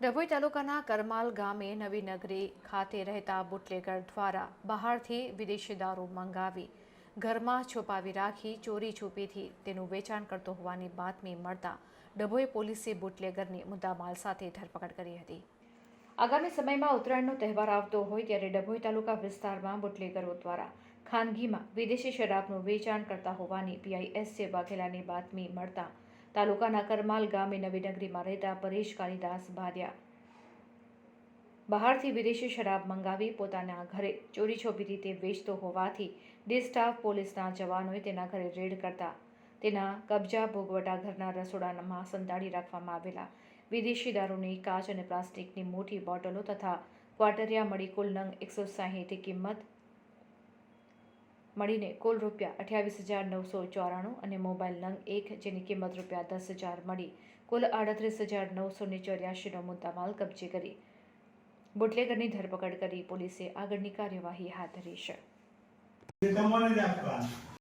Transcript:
ડભોઈ તાલુકાના કરમાલ ગામે નવી નગરી ખાતે રહેતા બુટલેગર દ્વારા બહારથી વિદેશી દારૂ મંગાવી, ઘરમાં છુપાવી રાખી, ચોરી છુપીથી તેનું વેચાણ કરતો હોવાની બાતમી મળતા ડભોઈ પોલીસે બુટલેગરની મુદ્દામાલ સાથે ધરપકડ કરી હતી. આગામી સમયમાં ઉત્તરાયણનો તહેવાર આવતો હોય ત્યારે ડભોઈ તાલુકા વિસ્તારમાં બુટલેગરો દ્વારા ખાનગીમાં વિદેશી શરાબનું વેચાણ કરતા હોવાની પીઆઈએસએ વાઘેલાની બાતમી મળતા તાલુકાના કરમાલ ગામે નવીનગરીમાં રહેતા પરેશ કાલિદાસ ભાદ્યા બહારથી વિદેશી શરાબ મંગાવી પોતાના ઘરે ચોરી છોપી રીતે વેચતો હોવાથી ડિસ્ટાફ પોલીસના જવાનોએ તેના ઘરે રેડ કરતા તેના કબજા ભોગવટા ઘરના રસોડામાં સંતાડી રાખવામાં આવેલા વિદેશી દારૂની કાચ અને પ્લાસ્ટિકની મોટી બોટલો તથા ક્વાટરિયા મળી કુલ નંગ એકસો સાહીઠ કિંમત મળીને કુલ રૂપિયા અઠ્યાવીસ હજાર નવસો ચોરાણું અને મોબાઈલ નંગ એક જેની કિંમત રૂપિયા દસ હજાર મળી. કુલ આડત્રીસ હજાર નવસો ને ચોર્યાસીનો મુદ્દામાલ કબજે કરી. બુટલેગરની ધરપકડ કરી પોલીસે આગળની કાર્યવાહી હાથ ધરી છે.